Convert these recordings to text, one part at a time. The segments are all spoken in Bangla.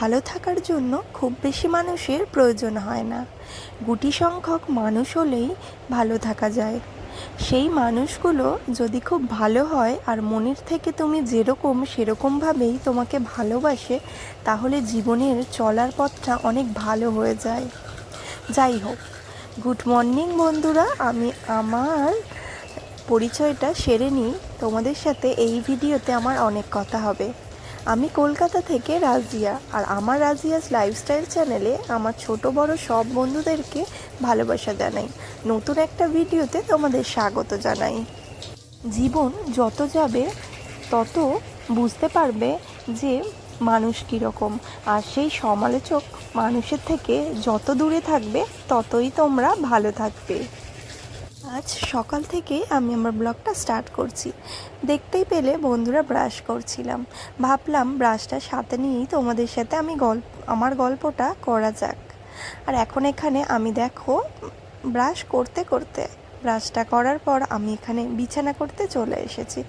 ভালো থাকার জন্য খুব বেশি মানুষের প্রয়োজন হয় না। গুটি সংখ্যক মানুষ হলেই ভালো থাকা যায়। সেই মানুষগুলো যদি খুব ভালো হয় আর মনের থেকে তুমি যেরকম সেরকমভাবেই তোমাকে ভালোবাসে, তাহলে জীবনের চলার পথটা অনেক ভালো হয়ে যায়। যাই হোক, গুড মর্নিং বন্ধুরা, আমি আমার পরিচয়টা সেরে নিই। তোমাদের সাথে এই ভিডিওতে আমার অনেক কথা হবে। আমি কলকাতা থেকে রাজিয়া আর আমার রাজিয়াস লাইফস্টাইল চ্যানেলে আমার ছোট বড় সব বন্ধুদেরকে ভালোবাসা জানাই। নতুন একটা ভিডিওতে তোমাদের স্বাগত জানাই। জীবন যত যাবে, তত বুঝতে পারবে যে মানুষ কীরকম। আর সেই সমালোচক মানুষের থেকে যত দূরে থাকবে, ততই তোমরা ভালো থাকবে। আজ সকাল থেকে আমি আমার ব্লগটা স্টার্ট করছি। দেখতেই পেলে বন্ধুরা ব্রাশ করছিলাম। ভাবলাম ব্রাশটা সাথে নিয়েই তোমাদের সাথে আমি গল্প, আমার গল্পটা করা যাক। আর এখন এখানে আমি দেখো, ব্রাশ করতে করতে, ব্রাশটা করার পর আমি এখানে বিছানা করতে চলে এসেছি।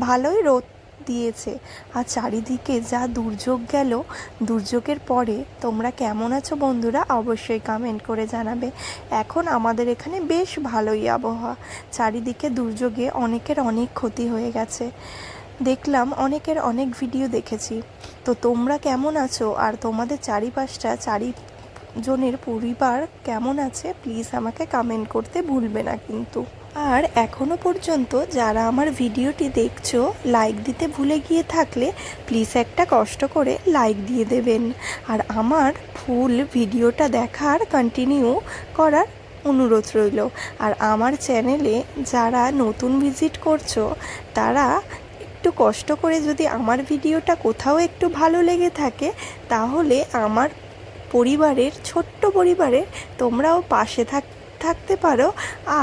ভালোই রোদ দিয়েছে। আর চারিদিকে যা দুর্যোগ গেল, দুর্যোগের পরে তোমরা কেমন আছো বন্ধুরা অবশ্যই কমেন্ট করে জানাবে। এখন আমাদের এখানে বেশ ভালোই আবহাওয়া। চারিদিকে দুর্যোগে অনেকের অনেক ক্ষতি হয়ে গেছে। দেখলাম অনেকের অনেক ভিডিও দেখেছি। তো তোমরা কেমন আছো? আর তোমাদের চারিপাশটা, চারি জনের পরিবার কেমন আছে প্লিজ আমাকে কমেন্ট করতে ভুলবে না কিন্তু। আর এখনও পর্যন্ত যারা আমার ভিডিওটি দেখছ লাইক দিতে ভুলে গিয়ে থাকলে প্লিজ একটা কষ্ট করে লাইক দিয়ে দেবেন। আর আমার ফুল ভিডিওটা দেখার কন্টিনিউ করার অনুরোধ রইল। আর আমার চ্যানেলে যারা নতুন ভিজিট করছ, তারা একটু কষ্ট করে যদি আমার ভিডিওটা কোথাও একটু ভালো লেগে থাকে, তাহলে আমার পরিবারের, ছোট্ট পরিবারের তোমরাও পাশে থাক, থাকতে পারো।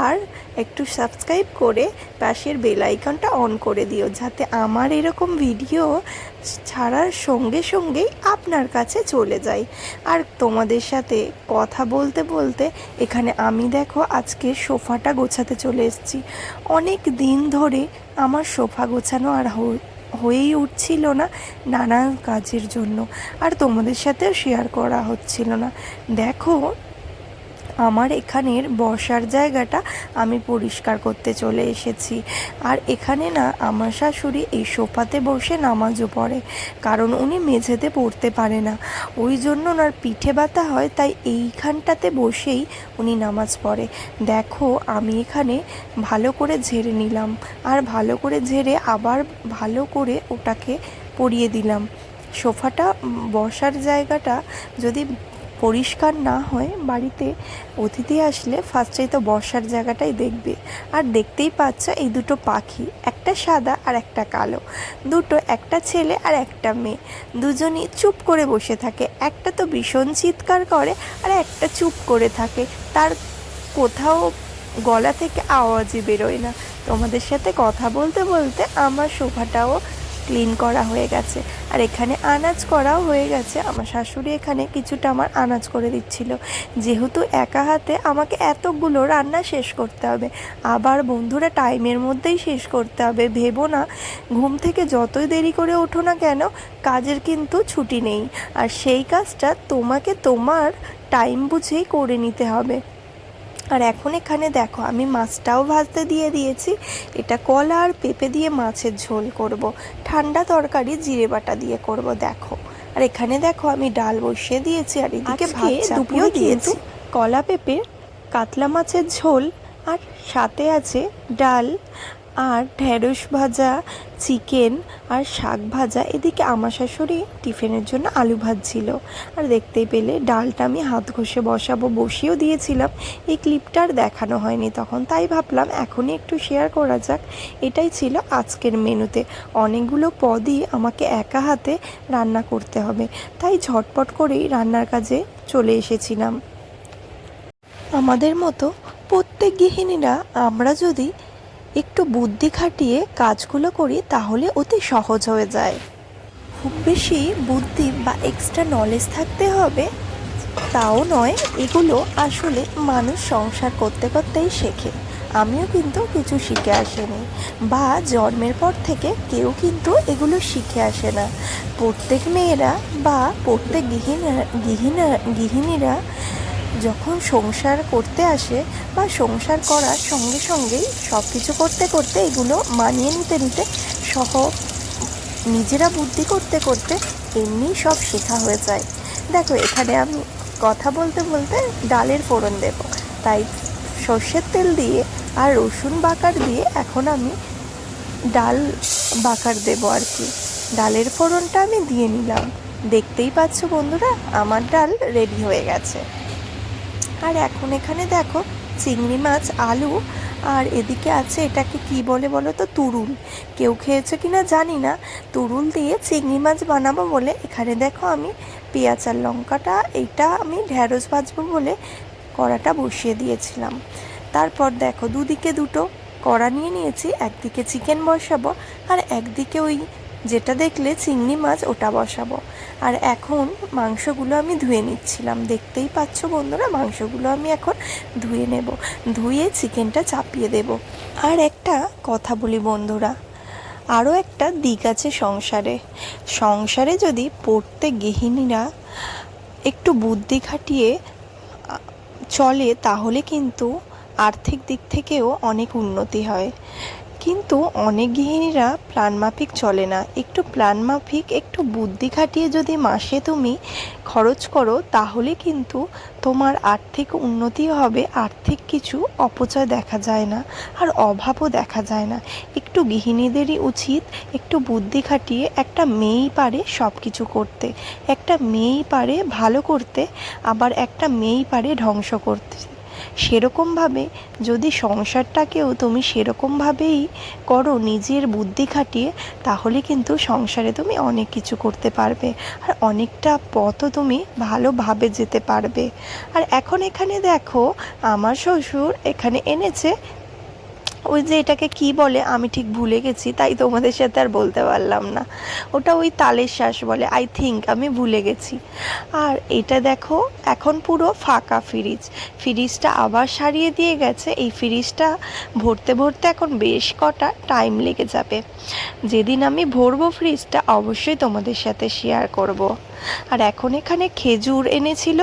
আর একটু সাবস্ক্রাইব করে পাশের বেল আইকনটা অন করে দিও, যাতে আমার এরকম ভিডিও ছাড়ার সঙ্গে সঙ্গেই আপনার কাছে চলে যায়। আর তোমাদের সাথে কথা বলতে বলতে এখানে আমি দেখো আজকে সোফাটা গোছাতে চলে এসেছি। অনেক দিন ধরে আমার সোফা গোছানো আর হয়েই উঠছিল না নানা কাজের জন্য। আর তোমাদের সাথেও শেয়ার করা হচ্ছিল না। দেখো আমার এখানের বসার জায়গাটা আমি পরিষ্কার করতে চলে এসেছি। আর এখানে না আমার শাশুড়ি এই সোফাতে বসে নামাজও পড়ে, কারণ উনি মেঝেতে পড়তে পারে না। ওই জন্য ওনার পিঠে ব্যথা হয়, তাই এইখানটাতে বসেই উনি নামাজ পড়ে। দেখো, আমি এখানে ভালো করে ঝেড়ে নিলাম, আর ভালো করে ঝেড়ে আবার ভালো করে ওটাকে পরিয়ে দিলাম। সোফাটা বসার জায়গাটা যদি পরিষ্কার না হয় বাড়িতে অতিথি আসলে ফার্স্টেই তো বসার জায়গাটাই দেখবে। আর দেখতেই পাচ্ছ এই দুটো পাখি, একটা সাদা আর একটা কালো। দুটো, একটা ছেলে আর একটা মেয়ে। দুজনই চুপ করে বসে থাকে। একটা তো ভীষণ চিৎকার করে আর একটা চুপ করে থাকে। তার কোথাও গলা থেকে আওয়াজই বেরোয় না। তোমাদের সাথে কথা বলতে বলতে আমার সোফাটাও ক্লিন করা হয়ে গেছে। আর এখানে আনাজ করাও হয়ে গেছে। আমার শাশুড়ি এখানে কিছুটা আমার আনাজ করে দিচ্ছিল। যেহেতু একা হাতে আমাকে এতগুলো রান্না শেষ করতে হবে। আবার বন্ধুরা টাইমের মধ্যেই শেষ করতে হবে। ভেবো না, ঘুম থেকে যতই দেরি করে ওঠো না কেন, কাজের কিন্তু ছুটি নেই। আর সেই কাজটা তোমাকে তোমার টাইম বুঝেই করে নিতে হবে। আর এখন এখানে দেখো আমি মাছটাও ভাজতে দিয়ে দিয়েছি। এটা কলা আর পেঁপে দিয়ে মাছের ঝোল করব। ঠান্ডা তরকারি জিরে বাটা দিয়ে করব দেখো। আর এখানে দেখো আমি ডাল বসিয়ে দিয়েছি আর এদিকে ভাজিও ভাত চাপিয়েও দিয়েছি। কলা পেঁপে কাতলা মাছের ঝোল আর সাথে আছে ডাল। আর ঢেঁড়স ভাজা, চিকেন আর শাক ভাজা, এদিকে আমার শাশুড়ি টিফিনের জন্য আলু ভাজছিল। আর দেখতেই পেলে ডালটা আমি হাত ঘষে বসাবো বসিয়েও দিয়েছিলাম। এই ক্লিপটা আর দেখানো হয়নি তখন, তাই ভাবলাম এখনই একটু শেয়ার করা যাক। এটাই ছিল আজকের মেনুতে। অনেকগুলো পদই আমাকে একা হাতে রান্না করতে হবে, তাই ঝটপট করেই রান্নার কাজে চলে এসেছিলাম। আমাদের মতো প্রত্যেক গৃহিণীরা আমরা যদি একটু বুদ্ধি খাটিয়ে কাজগুলো করি তাহলে অতি সহজ হয়ে যায়। খুব বেশি বুদ্ধি বা এক্সট্রা নলেজ থাকতে হবে, তাও নয়, এগুলো আসলে মানুষ সংসার করতে করতেই শেখে। আমিও কিন্তু কিছু শিখে আসিনি বা জন্মের পর থেকে কেউ কিন্তু এগুলো শিখে আসে না। প্রত্যেক মেয়েরা বা প্রত্যেক গৃহিণী গৃহিণী, গৃহিণীরা যখন সংসার করতে আসে বা সংসার করার সঙ্গে সঙ্গেই সব কিছু করতে করতে এগুলো মানিয়ে নিতে নিতে সহ নিজেরা বুদ্ধি করতে করতে এমনি সব শেখা হয়ে যায়। দেখো, এখানে আমি কথা বলতে বলতে ডালের ফোড়ন দেব। তাই সর্ষের তেল দিয়ে আর রসুন বাকার দিয়ে এখন আমি ডাল বাকার দেবো আর কি। ডালের ফোড়নটা আমি দিয়ে নিলাম। দেখতেই পাচ্ছ বন্ধুরা, আমার ডাল রেডি হয়ে গেছে। আর এখন এখানে দেখো চিংড়ি মাছ, আলু, আর এদিকে আছে এটাকে কি বলে বলো তো? তুরুল। কেউ খেয়েছে কি না জানি না। তুরুল দিয়ে চিংড়ি মাছ বানাবো বলে এখানে দেখো আমি পেঁয়াজ আর লঙ্কাটা, এইটা আমি ঢ্যাঁড়স ভাজবো বলে কড়াটা বসিয়ে দিয়েছিলাম। তারপর দেখো দুদিকে দুটো কড়া নিয়ে নিয়েছি, একদিকে চিকেন বসাবো আর একদিকে ওই যেটা দেখলে চিংড়ি মাছ ওটা বসাবো। আর এখন মাংসগুলো আমি ধুয়ে নিচ্ছিলাম। দেখতেই পাচ্ছ বন্ধুরা, মাংসগুলো আমি এখন ধুয়ে নেব। ধুয়ে চিকেনটা চাপিয়ে দেব। আর একটা কথা বলি বন্ধুরা, আরও একটা দিক আছে সংসারে। সংসারে যদি প্রত্যেক গৃহিণীরা একটু বুদ্ধি খাটিয়ে চলে, তাহলে কিন্তু আর্থিক দিক থেকেও অনেক উন্নতি হয়। কিন্তু অনেক গৃহিণীরা প্ল্যানমাফিক চলে না। একটু প্ল্যানমাফিক একটু বুদ্ধি খাটিয়ে যদি মাসে তুমি খরচ করো, তাহলে কিন্তু তোমার আর্থিক উন্নতি হবে, আর্থিক কিছু অপচয় দেখা যায় না আর অভাবও দেখা যায় না। একটু গৃহিণীদেরই উচিত একটু বুদ্ধি খাটিয়ে একটা মেয়েই পারে সব কিছু করতে। একটা মেয়েই পারে ভালো করতে, আবার একটা মেয়েই পারে ধ্বংস করতে। সেরকমভাবে যদি সংসারটাকেও তুমি সেরকমভাবেই করো নিজের বুদ্ধি খাটিয়ে, তাহলে কিন্তু সংসারে তুমি অনেক কিছু করতে পারবে। আর অনেকটা পথও তুমি ভালোভাবে যেতে পারবে। আর এখন এখানে দেখো, আমার শ্বশুর এখানে এনেছে ওই যে এটাকে কি বলে? আমি ঠিক ভুলে গেছি, তাই তোমাদের সাথে আর বলতে পারলাম না। ওটা ওই তালের শ্বাস বলে আই থিঙ্ক আমি ভুলে গেছি। আর এটা দেখো, এখন পুরো ফাঁকা ফ্রিজ ফ্রিজটা আবার সারিয়ে দিয়ে গেছে, এই ফ্রিজটা ভরতে ভরতে এখন বেশ কটা টাইম লেগে যাবে। যেদিন আমি ভরবো ফ্রিজটা অবশ্যই তোমাদের সাথে শেয়ার করব। আর এখন এখানে খেজুর এনেছিল,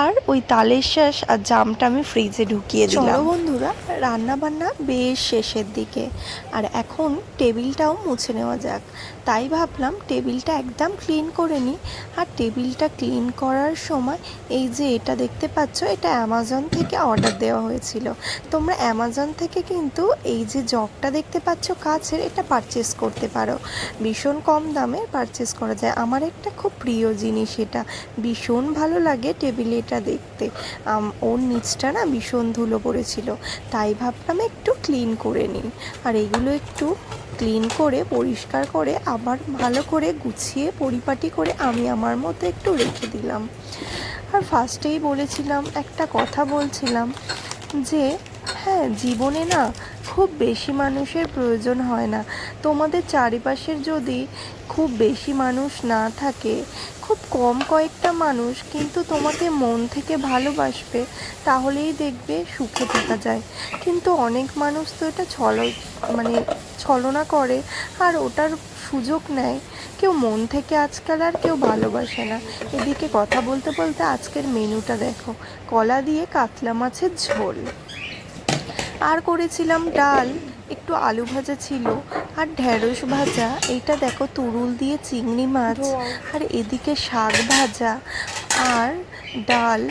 আর ওই তালের শ্বাস আর জামটা আমি ফ্রিজে ঢুকিয়ে দিলাম। বন্ধুরা রান্না বান্না বেশ শেষের দিকে। আর এখন টেবিলটাও মুছে নেওয়া যাক। তাই ভাবলাম টেবিলটা একদম ক্লিন করে নিই। আর টেবিলটা ক্লিন করার সময় এই যে এটা দেখতে পাচ্ছ, এটা অ্যামাজন থেকে অর্ডার দেওয়া হয়েছিল। তোমরা অ্যামাজন থেকে কিন্তু এই যে জগটা দেখতে পাচ্ছ কাছের, এটা পারচেস করতে পারো। ভীষণ কম দামে পারচেস করা যায়। আমার একটা খুব প্রিয় জিনিস এটা। ভীষণ ভালো লাগে টেবিলে এটা দেখতে। ওর নিচটা না ভীষণ ধুলো পড়েছিল। তাই ভাবলাম একটু ক্লিন করে নিই। আর এগুলো একটু ক্লিন করে, পরিষ্কার করে, আবার ভালো করে গুছিয়ে, পরিপাটি করে আমি আমার মতো একটু রেখে দিলাম। আর ফার্স্টেই বলেছিলাম, একটা কথা বলছিলাম যে হ্যাঁ জীবনে না খুব বেশি মানুষের প্রয়োজন হয় না। তোমাদের চারিপাশের যদি খুব বেশি মানুষ না থাকে, খুব কম কয়েকটা মানুষ কিন্তু তোমাকে মন থেকে ভালোবাসবে, তাহলেই দেখবে সুখে থাকা যায়। কিন্তু অনেক মানুষ তো এটা ছল মানে ছলনা করে আর ওটার সুযোগ নেয়। কেউ মন থেকে আজকাল আর কেউ ভালোবাসে না। এদিকে কথা বলতে বলতে আজকের মেনুটা দেখো। কলা দিয়ে কাতলা মাছের ঝোল। আর করেছিলাম ডাল, একটু আলু ভাজা ছিল আর ঢেঁড়স ভাজা। এইটা দেখো, তুরুল দিয়ে চিংড়ি মাছ আর এদিকে শাক ভাজা আর ডাল।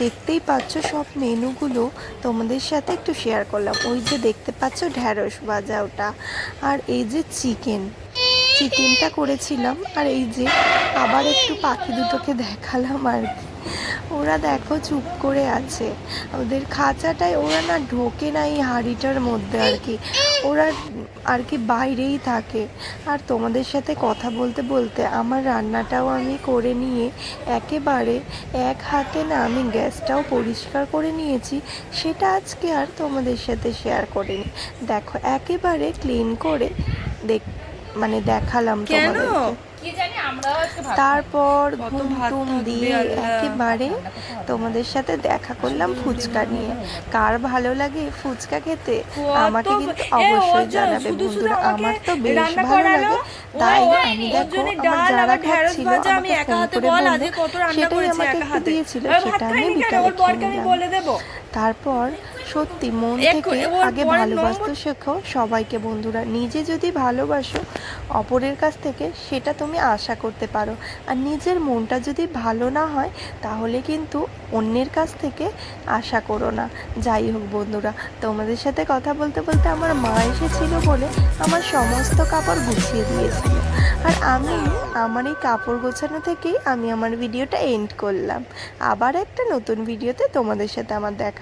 দেখতেই পাচ্ছ সব মেনুগুলো, তোমাদের সাথে একটু শেয়ার করলাম। ওই যে দেখতে পাচ্ছ ঢ্যাঁড়স ভাজা ওটা আর এই যে চিকেন। চিকেনটা করেছিলাম আর এই যে আবার একটু পাখি দুটোকে দেখালাম আর কি। ওরা দেখো চুপ করে আছে। ওদের খাঁচাটায় ওরা না ঢোকে না এই হাঁড়িটার মধ্যে আর কি। ওরা আর কি বাইরেই থাকে। আর তোমাদের সাথে কথা বলতে বলতে আমার রান্নাটাও আমি করে নিয়ে একেবারে এক হাতে না আমি গ্যাসটাও পরিষ্কার করে নিয়েছি সেটা আজকে আর তোমাদের সাথে শেয়ার করিনি। দেখো একেবারে ক্লিন করে দেখ মানে দেখালাম তোমাদেরকে। তারপর কত ঘুম ভাত টুম থাকবে দিয়ে একেবারে তোমাদের সাথে দেখা করলাম ফুচকা নিয়ে। কার ভালো লাগে ফুচকা খেতে? আমাকে কিন্তু অবশ্যই জানাবে বন্ধুরা। আমার তো বেশ ভালো লাগে। তাই আমি দেখো আমার যারা খাচ্ছিল আমাকে ফোন করে বল বলল সেটাই আমাকে একটু দিয়েছিল সেটা আমি বিকালে খেয়ে নিলাম। তারপর সত্যি মন থেকে আগে ভালোবাসতে শেখো সবাইকে বন্ধুরা। নিজে যদি ভালোবাসো অপরের কাছ থেকে সেটা তুমি আশা করতে পারো। আর নিজের মনটা যদি ভালো না হয় তাহলে কিন্তু অন্যের কাছ থেকে আশা করো না। যাই হোক বন্ধুরা তোমাদের সাথে কথা বলতে বলতে আমার মা এসেছিল বলে আমার সমস্ত কাপড় গুছিয়ে দিয়েছিল। আর আমি আমার এই কাপড় গোছানো থেকেই আমি আমার ভিডিওটা এন্ড করলাম। আবার একটা নতুন ভিডিওতে তোমাদের সাথে আমার দেখা